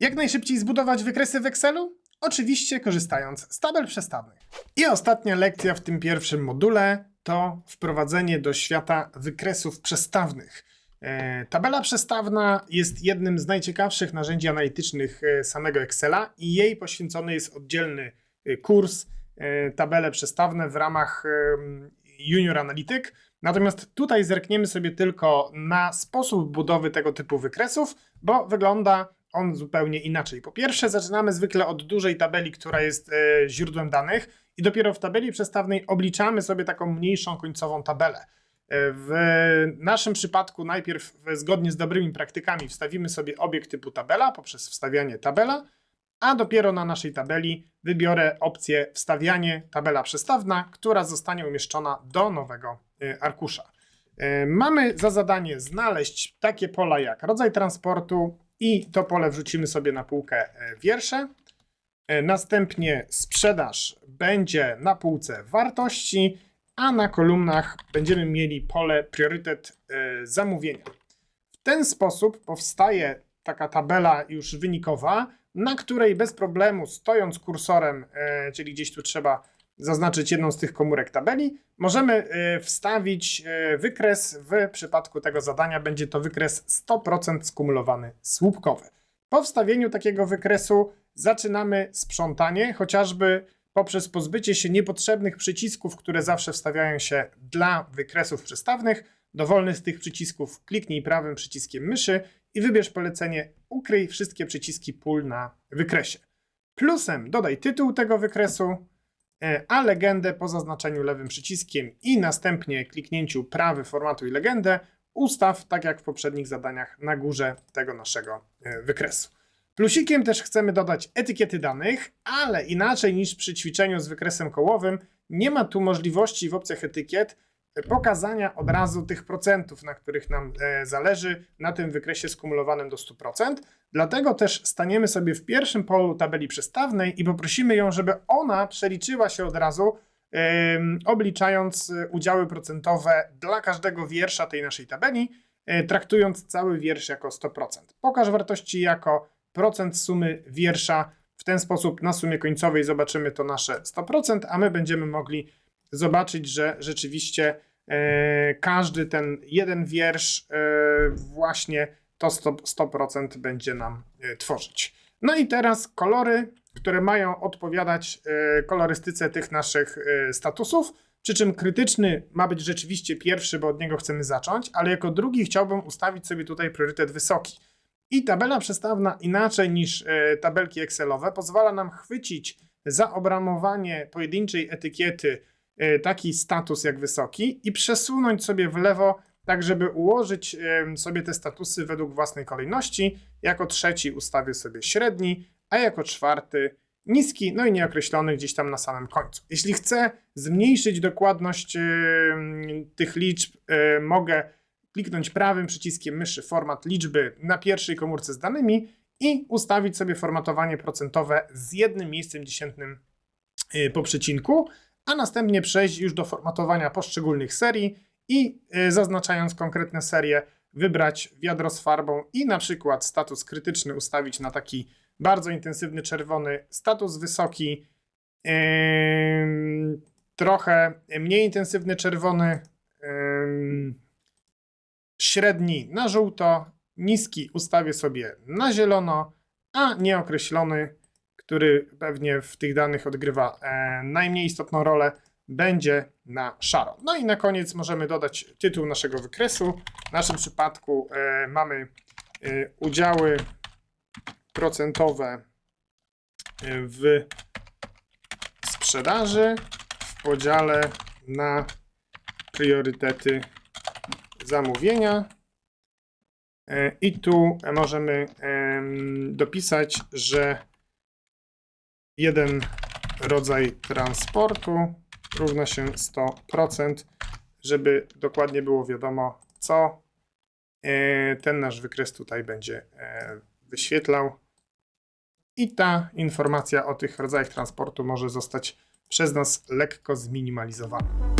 Jak najszybciej zbudować wykresy w Excelu? Oczywiście korzystając z tabel przestawnych. I ostatnia lekcja w tym pierwszym module to wprowadzenie do świata wykresów przestawnych. E, tabela przestawna jest jednym z najciekawszych narzędzi analitycznych e, samego Excela i jej poświęcony jest oddzielny e, kurs tabele przestawne w ramach Junior Analytic. Natomiast tutaj zerkniemy sobie tylko na sposób budowy tego typu wykresów, bo wygląda on zupełnie inaczej. Po pierwsze, zaczynamy zwykle od dużej tabeli, która jest e, źródłem danych, i dopiero w tabeli przestawnej obliczamy sobie taką mniejszą końcową tabelę. E, W naszym przypadku najpierw zgodnie z dobrymi praktykami wstawimy sobie obiekt typu tabela poprzez wstawianie tabela, a dopiero na naszej tabeli wybiorę opcję wstawianie tabela przestawna, która zostanie umieszczona do nowego e, arkusza. Mamy za zadanie znaleźć takie pola jak rodzaj transportu i to pole wrzucimy sobie na półkę e, wiersze. E, Następnie sprzedaż będzie na półce wartości, a na kolumnach będziemy mieli pole priorytet e, zamówienia. W ten sposób powstaje taka tabela już wynikowa, na której bez problemu stojąc kursorem, czyli gdzieś tu trzeba zaznaczyć jedną z tych komórek tabeli, możemy e, wstawić e, wykres. W przypadku tego zadania będzie to wykres 100% skumulowany słupkowy. Po wstawieniu takiego wykresu zaczynamy sprzątanie, chociażby poprzez pozbycie się niepotrzebnych przycisków, które zawsze wstawiają się dla wykresów przestawnych. Dowolny z tych przycisków kliknij prawym przyciskiem myszy i wybierz polecenie ukryj wszystkie przyciski pól na wykresie. Plusem dodaj tytuł tego wykresu, a legendę po zaznaczeniu lewym przyciskiem i następnie kliknięciu prawy formatuj legendę ustaw, tak jak w poprzednich zadaniach, na górze tego naszego e, wykresu. Plusikiem też chcemy dodać etykiety danych, ale inaczej niż przy ćwiczeniu z wykresem kołowym, nie ma tu możliwości w opcjach etykiet e, pokazania od razu tych procentów, na których nam e, zależy na tym wykresie skumulowanym do 100%. Dlatego też staniemy sobie w pierwszym polu tabeli przestawnej i poprosimy ją, żeby ona przeliczyła się od razu, obliczając e, udziały procentowe dla każdego wiersza tej naszej tabeli, e, traktując cały wiersz jako 100%. Pokaż wartości jako procent sumy wiersza. W ten sposób na sumie końcowej zobaczymy to nasze 100%, a my będziemy mogli zobaczyć, że rzeczywiście e, każdy ten jeden wiersz e, właśnie to 100%, 100% będzie nam e, tworzyć. No i teraz kolory, które mają odpowiadać kolorystyce tych naszych statusów. Przy czym krytyczny ma być rzeczywiście pierwszy, bo od niego chcemy zacząć, ale jako drugi chciałbym ustawić sobie tutaj priorytet wysoki. I tabela przestawna inaczej niż tabelki Excelowe pozwala nam chwycić za obramowanie pojedynczej etykiety taki status jak wysoki i przesunąć sobie w lewo, tak żeby ułożyć sobie te statusy według własnej kolejności. Jako trzeci ustawię sobie średni, a jako czwarty niski, no i nieokreślony gdzieś tam na samym końcu. Jeśli chcę zmniejszyć dokładność tych liczb, e, mogę kliknąć prawym przyciskiem myszy format liczby na pierwszej komórce z danymi i ustawić sobie formatowanie procentowe z jednym miejscem dziesiętnym y, po przecinku, a następnie przejść już do formatowania poszczególnych serii i y, zaznaczając konkretne serie wybrać wiadro z farbą i na przykład status krytyczny ustawić na taki bardzo intensywny czerwony, status wysoki, ym, trochę mniej intensywny czerwony, ym, średni na żółto, niski ustawię sobie na zielono, a nieokreślony, który pewnie w tych danych odgrywa e, najmniej istotną rolę, będzie na szaro. No i na koniec możemy dodać tytuł naszego wykresu. W naszym przypadku e, mamy e, udziały procentowe w sprzedaży w podziale na priorytety zamówienia. I tu możemy em, dopisać, że jeden rodzaj transportu równa się 100%, żeby dokładnie było wiadomo, co e, ten nasz wykres tutaj będzie e, wyświetlał. I ta informacja o tych rodzajach transportu może zostać przez nas lekko zminimalizowana.